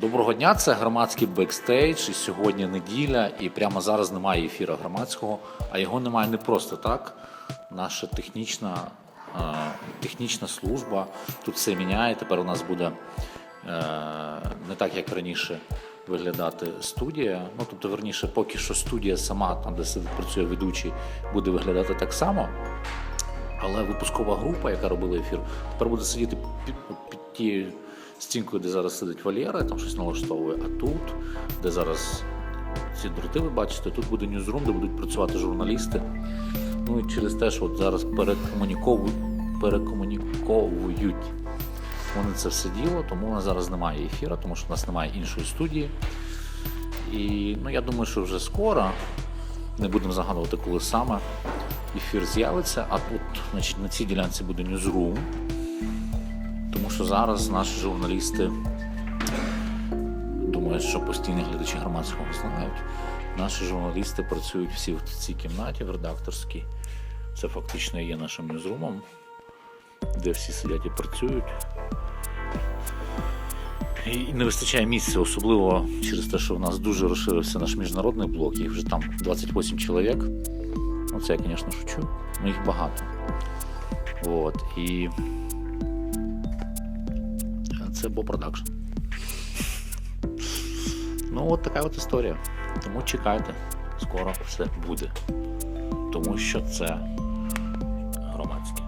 Доброго дня, це громадський бекстейдж. І сьогодні неділя, і прямо зараз немає ефіра громадського, а його немає не просто так. Наша технічна, е, технічна служба тут все міняє. Тепер у нас буде е, не так, як раніше виглядати студія. Ну тобто, верніше, поки що студія сама, там де сидить працює ведучий, буде виглядати так само. Але випускова група, яка робила ефір, тепер буде сидіти під, під тією стінкою, де зараз сидить Валєра, там щось налаштовує. А тут, де зараз ці дроти, ви бачите, тут буде ньюзрум, де будуть працювати журналісти. Ну і через те, що от зараз перекомуніковують, перекомуніковують вони це все діло, тому у нас зараз немає ефіру, тому що у нас немає іншої студії. І ну, я думаю, що вже скоро, не будемо загадувати, коли саме ефір з'явиться, а тут значить, на цій ділянці буде ньюзрум, тому що зараз наші журналісти думаю, що постійні глядачі громадського знають. Наші журналісти працюють всі в цій кімнаті, в редакторській. Це фактично є нашим ньюзрумом, де всі сидять і працюють. І не вистачає місця, особливо через те, що в нас дуже розширився наш міжнародний блок, їх вже там 28 чоловік. Ну, це я, звісно, шучу, але їх багато. От, і це Бо Продакшн. Ну, от така от історія. Тому чекайте, скоро все буде. Тому що це громадське.